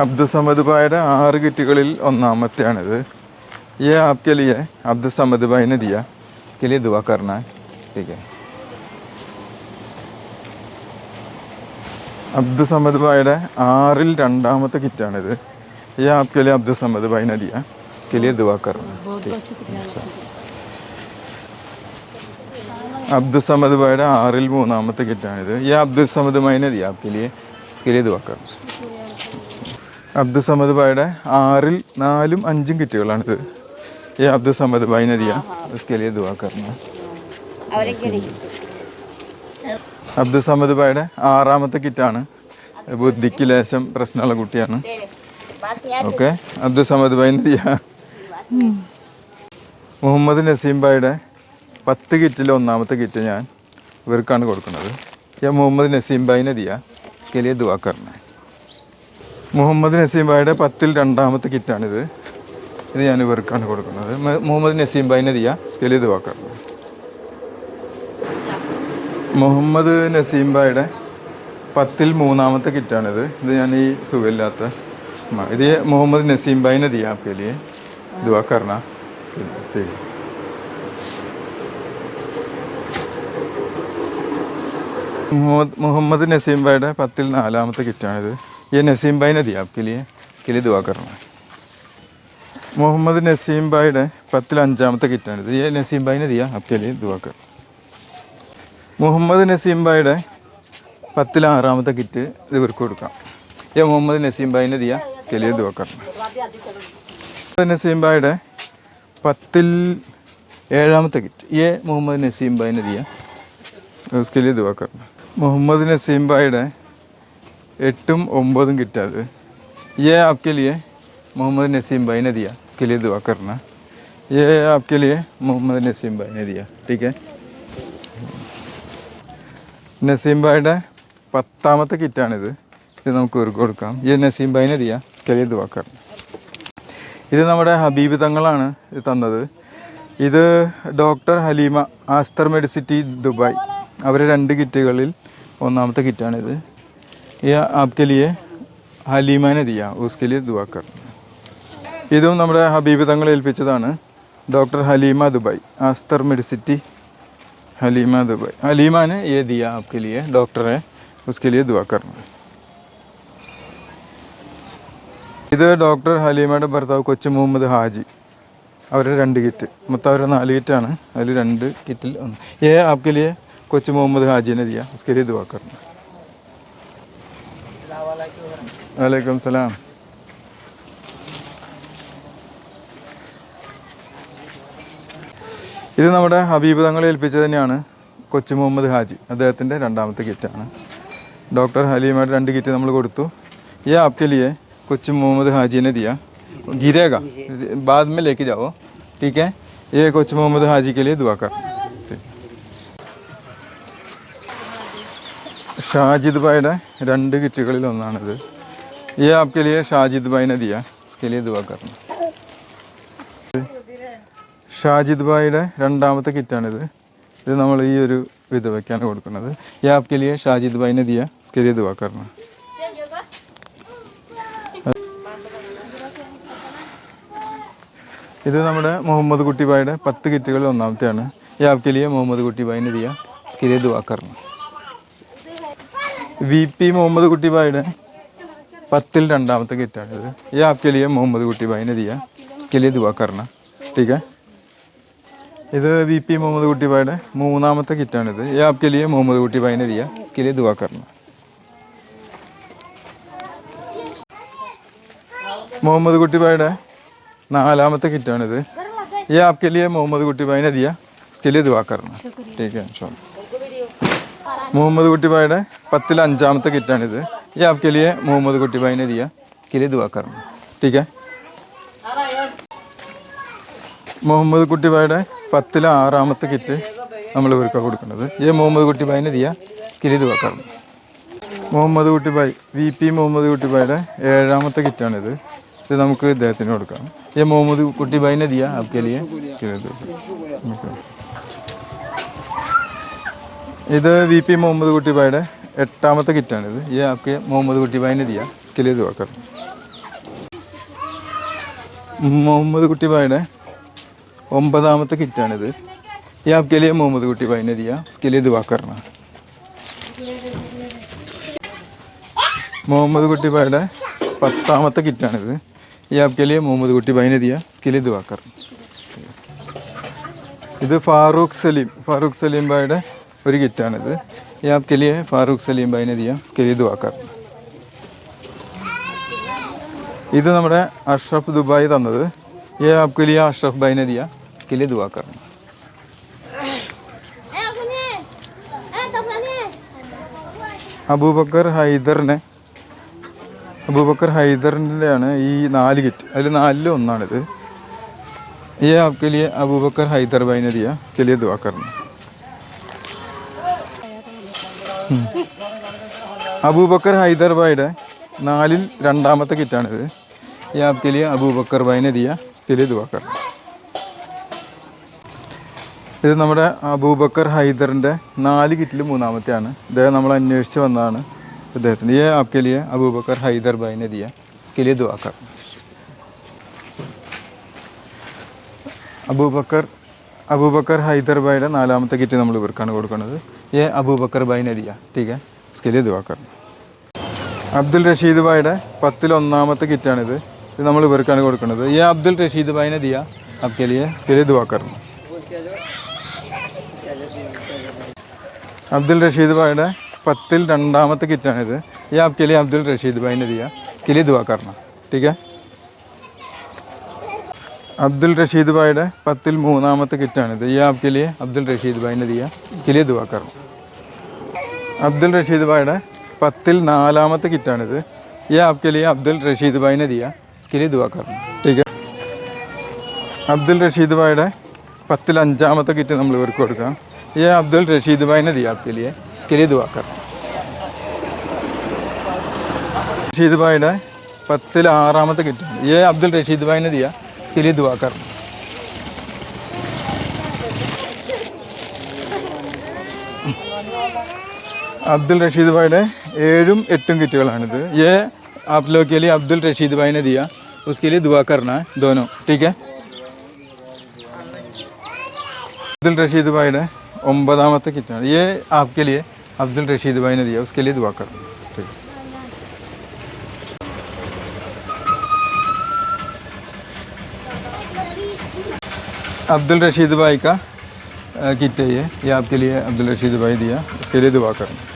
അബ്ദുസമദ് ഭായിയുടെ ആറ് കിറ്റുകളിൽ ഒന്നാമത്തെയാണിത് ये आपके लिए अब्दुल समद भाई ने दिया इसके लिए दुआ करना है ठीक है അബ്ദുൽ സമദ് ഭായിയുടെ ആറിൽ രണ്ടാമത്തെ കിറ്റാണിത് ये आपके लिए अब्दुल समद भाई ने दिया इसके लिए दुआ करना है അബ്ദുൽ സമദ് ഭായിയുടെ ആറിൽ മൂന്നാമത്തെ കിറ്റാണിത് ये अब्दुल समद भाई ने दिया आपके लिए അബ്ദുസമദ് ബായുടെ ആറിൽ നാലും അഞ്ചും കിറ്റുകളാണിത്. ഈ അബ്ദുസമദ് ബായി നദിയാണ് അബ്ദുൽ സമദ് അബ്ദുസമദ് ബായുടെ ആറാമത്തെ കിറ്റാണ്. ബുദ്ധിക്ക് ലേശം പ്രശ്നമുള്ള കുട്ടിയാണ്. ഓക്കെ. അബ്ദുസമദ് ബായി നദിയ. മുഹമ്മദ് നസീം ബായുടെ പത്ത് കിറ്റിൽ ഒന്നാമത്തെ കിറ്റ് ഞാൻ ഇവർക്കാണ് കൊടുക്കുന്നത്. ഈ മുഹമ്മദ് നസീം ബായി നദിയ സ്കെലിയ ദുവാക്കറിനെ മുഹമ്മദ് നസീം ഭായിയുടെ പത്തിൽ രണ്ടാമത്തെ കിറ്റാണിത് ഇത് ഞാൻ ഇവർക്കാണ് കൊടുക്കുന്നത് മ- മുഹമ്മദ് നസീം ഭായിനെ ദിയ इसके लिए दुआ करना है മുഹമ്മദ് നസീം ഭായിയുടെ പത്തിൽ മൂന്നാമത്തെ കിറ്റാണിത് ഇത് ഞാൻ ഈ സുഖമില്ലാത്ത മ- ഇത് മുഹമ്മദ് നസീം ഭായിനെ ദിയ आपके लिए दुआ करना ठीक है मोहम्मद मोहम्मद नसीम भाई പത്തിൽ നാലാമത്തെ കിറ്റാണിത് ये नसीम भाई ने दिया आपके लिए इसके लिए दुआ करना। മുഹമ്മദ് നസീം ഭായിയുടെ പത്തിൽ അഞ്ചാമത്തെ കിറ്റാണിത്. ഈ നസീം ഭായിനെ ദിയ അബ്ക്കെ लिए दुआ कर। മുഹമ്മദ് നസീം ഭായിയുടെ പത്തിൽ ആറാമത്തെ കിറ്റ് ഇത് ഇവർക്ക് കൊടുക്കാം. ഈ മുഹമ്മദ് നസീം ഭായിനെ ദിയ इसके लिए दुआ करना। നസീം ഭായിയുടെ പത്തിൽ ഏഴാമത്തെ കിറ്റ്. ഈ മുഹമ്മദ് നസീം ഭായിനെ ദിയ उसके लिए दुआ करना। മുഹമ്മദ് നസീം ഭായിയുടെ എട്ടും ഒമ്പതും കിറ്റാത് ये आपके लिए मोहम्मद नसीम भाई ने दिया उसके लिए दुआ करना ये आपके लिए मोहम्मद नसीम भाई ने दिया ठीक है നസീം ഭായിയുടെ പത്താമത്തെ കിറ്റാണിത് ഇത് നമുക്ക് ഇവർക്ക് കൊടുക്കാം ये നസീം ഭായിനെ ദിയ उसके लिए दुआ करना ഇത് നമ്മുടെ ഹബീബ് തങ്ങളാണ് ഇത് തന്നത് ഇത് doctor Haleema Aster Medicity Dubai അവരെ രണ്ട് കിറ്റുകളിൽ ഒന്നാമത്തെ കിറ്റാണിത് ഈ ആപ്കെ ലിയെ ഹലീമാനെ ദിയ ഉസ്കെ ലിയെ ദുവാ കർ ഇതും നമ്മുടെ ഹബീബ് തങ്ങൾ ഏൽപ്പിച്ചതാണ് doctor Haleema Dubai Aster Medicity Haleema Dubai ഹലീമാനെ ये दिया आपके लिए डॉक्टर है उसके लिए दुआ करना ഇത് ഡോക്ടർ ഹലീമയുടെ ഭർത്താവ് കൊച്ചു മുഹമ്മദ് ഹാജി അവരുടെ രണ്ട് കിറ്റ് മൊത്തം അവരുടെ നാല് കിറ്റാണ് അതിൽ രണ്ട് കിറ്റിൽ ഒന്ന് ഏ आपके लिए കൊച്ചു മുഹമ്മദ് ഹാജിനെ ദിയ उसके लिए दुआ करना വലൈക്കും സലാം. ഇത് നമ്മുടെ ഹബീബ് തങ്ങളെ ഏൽപ്പിച്ചത് തന്നെയാണ്. കൊച്ചു മുഹമ്മദ് ഹാജി അദ്ദേഹത്തിന്റെ രണ്ടാമത്തെ കിറ്റാണ് ഡോക്ടർ ഹലീമായിട്ട് രണ്ട് കിറ്റ് നമ്മൾ കൊടുത്തു. ഈ ആപ്കലിയെ കൊച്ചു മുഹമ്മദ് ഹാജിനെ ദിയ. ഗിരേഖ ബാദ്മയിലേക്ക് ജാവോ ठीक है ये മുഹമ്മദ് मोहम्मद हाजी के लिए दुआ कर ഷാജിദ് ഭായിയുടെ രണ്ട് കിറ്റുകളിൽ ഒന്നാണിത്. ഈ ആപ്കെ ഷാജിദ് ഭായിനെ ദിയ ഉസ്കെ ലിയെ ഷാജിദ് ഭായിയുടെ രണ്ടാമത്തെ കിറ്റാണിത്. ഇത് നമ്മൾ ഈ ഒരു വിധവയ്ക്കാണ് കൊടുക്കുന്നത്. ഈ ആപ്കെ ലിയെ ഷാജിദ് ഭായിനെ ദിയ ഉസ്കെ ലിയെ ഇത് നമ്മുടെ മുഹമ്മദ് കുട്ടിബായിയുടെ പത്ത് കിറ്റുകളിൽ ഒന്നാമത്തെയാണ്. ഈ ആപ്കെ മുഹമ്മദ് കുട്ടിബായിനെ ദിയ ഉസ്കെ ലിയെ വി പി മുഹമ്മദ് കുട്ടിബായിയുടെ പത്തിൽ രണ്ടാമത്തെ കിറ്റാണിത് ये आपके लिए മുഹമ്മദ് കുട്ടിബായി ने दिया इसके लिए दुआ करना ठीक है ഇത് വി പി മുഹമ്മദ് കുട്ടിബായിയുടെ മൂന്നാമത്തെ കിറ്റാണിത് ये आपके लिए മുഹമ്മദ് കുട്ടിബായി ने दिया इसके लिए दुआ करना മുഹമ്മദ് കുട്ടിബായിയുടെ നാലാമത്തെ കിറ്റാണിത് ये आपके लिए മുഹമ്മദ് കുട്ടിബായി ने दिया इसके लिए दुआ करना ठीक है इंशाल्लाह മുഹമ്മദ് കുട്ടിബായുടെ പത്തിൽ അഞ്ചാമത്തെ കിറ്റാണിത്. ഈ ആപ്പ് കെ മുഹമ്മദ് കുട്ടിബായിനെ ദിയ കിലി ദുവാക്കാറുണ്ട് ടീക്ക. മുഹമ്മദ് കുട്ടിബായുടെ പത്തിലെ ആറാമത്തെ കിറ്റ് നമ്മൾ ഇവർക്ക് കൊടുക്കുന്നത്. ഈ മുഹമ്മദ് കുട്ടിബായിനെ ദിയ കിലി ദുവാക്കാറുണ്ട് മുഹമ്മദ് കുട്ടിബായ് വി പി മുഹമ്മദ് കുട്ടിബായുടെ ഏഴാമത്തെ കിറ്റാണിത്. ഇത് നമുക്ക് ഇദ്ദേഹത്തിന് കൊടുക്കാം. ഈ മുഹമ്മദ് കുട്ടിബായിനെ ദിയ ആപ്പ് കെ ലിയെ കിലി ഇത് വി പി മുഹമ്മദ് കുട്ടിബായുടെ എട്ടാമത്തെ കിറ്റാണിത് ഈ ആൾക്ക് മുഹമ്മദ് കുട്ടിബായിനെ ഇതിയാ. സ്കിൽ ചെയ്ത് വാക്കർ മുഹമ്മദ് കുട്ടിബായുടെ ഒമ്പതാമത്തെ കിറ്റാണിത് ഈ ആൾക്ക് മുഹമ്മദ് കുട്ടിബായിനെ ഇതിയാ. സ്കിൽ ചെയ്ത് വാക്കറിനാണ് മുഹമ്മദ് കുട്ടിബായുടെ പത്താമത്തെ കിറ്റാണിത് ഈ ആപ്കലിയ മുഹമ്മദ് കുട്ടി ബൈനദിയ സ്കിലിദ് വാക്കർ ഇത് ഫാറൂഖ് സലീം. ഫാറൂഖ് സലീം ബായുടെ ഒരു കിറ്റാണിത് ഈ आपके लिए ഫാറൂഖ് സലീം भाई ने दिया उसके लिए दुआ करना ഇത് നമ്മുടെ അഷ്റഫ് ദുബായ് തന്നത് ये आपके लिए अशरफ भाई ने दिया उसके लिए दुआ करना Eh, aku ni. Eh, tak pernah ni. Abubakar ഹൈദറിനെ Abubakar ഹൈദറിൻ്റെയാണ് ഈ നാല് കിറ്റ് അതിൽ നാലിൽ ഒന്നാണിത് ഈ आपके लिए അബൂബക്കർ ഹൈദർ भाई ने दिया उसके അബൂബക്കർ ഹൈദർബായുടെ നാലിൽ രണ്ടാമത്തെ കിറ്റാണിത്. യാബ്തിലിയ അബൂബക്കർ ബൈനദിയ തിലിദ് ബക്കർ ഇത് നമ്മുടെ അബൂബക്കർ ഹൈദറിന്റെ നാല് കിറ്റിൽ മൂന്നാമത്തെയാണ്. ഇദ്ദേഹം നമ്മൾ അന്വേഷിച്ച് വന്നതാണ് ഇദ്ദേഹത്തിന്റെ ഈ ആപ്കലിയ അബൂബക്കർ ഹൈദർ ബൈനദിയ സ്കിലി ദുവാക്കർ. അബൂബക്കർ അബൂബക്കർ ഹൈദർബായുടെ നാലാമത്തെ കിറ്റ് നമ്മൾ ഇവർക്കാണ് കൊടുക്കുന്നത്. ये अबू बकर भाई ने दिया ठीक है? उसके लिए दुआ करना അബ്ദുൽ റഷീദ് ഭായിയുടെ പത്തിലൊന്നാമത്തെ കിറ്റാണിത്. ഇത് നമ്മൾ ഇവർക്കാണ് കൊടുക്കുന്നത്. ഈ അബ്ദുൽ റഷീദ് ഭായിനെ ദിയ आपके लिए उसके लिए दुआ करना അബ്ദുൽ റഷീദ് ഭായിയുടെ പത്തിൽ രണ്ടാമത്തെ കിറ്റാണിത്. ഈ आपके लिए അബ്ദുൽ റഷീദ് ഭായിനെ ദിയ उसके लिए दुआ करना ठीक है? അബ്ദുൽ റഷീദ് ഭായിയുടെ പത്തിൽ മൂന്നാമത്തെ കിറ്റാണിത്. ഈ आपके लिए അബ്ദുൽ റഷീദ് ഭായിനെ ദിയ इसके लिए दुआ करना അബ്ദുൽ റഷീദ് ഭായിയുടെ പത്തിൽ നാലാമത്തെ കിറ്റാണിത്. ഈ ആപ്കെ ലി അബ്ദുൽ റഷീദ് ഭായിനെ ദിയ. इसके लिए दुआ അബ്ദുൽ റഷീദ് ഭായിയുടെ പത്തിൽ അഞ്ചാമത്തെ കിറ്റ് നമ്മൾ ഇവർക്ക് കൊടുക്കാം. ഈ അബ്ദുൽ റഷീദ് ഭായിനെ ദിയ ആപ്കെ लिए इसके लिए റഷീദ് ഭായിയുടെ പത്തിൽ ആറാമത്തെ കിറ്റ് ഈ അബ്ദുൽ റഷീദ് ഭായിനെ ദിയ. इसके लिए अब्दुल रशीद भाई ऐसी എട്ടും കിറ്റുകളാണിത്. ये आप लोग के लिए अब्दुल रशीद भाई ने दिया उसके लिए दुआ करना है दोनों ठीक है अब्दुल रशीद भाई ने ഒമ്പതാമത്തെ किट ये आपके लिए अब्दुल रशीद भाई ने दिया उसके लिए दुआ करना ठीक है अब्दुल रशीद भाई का किट है ये ये आपके लिए अब्दुल रशीद भाई दिया उसके लिए दुआ करना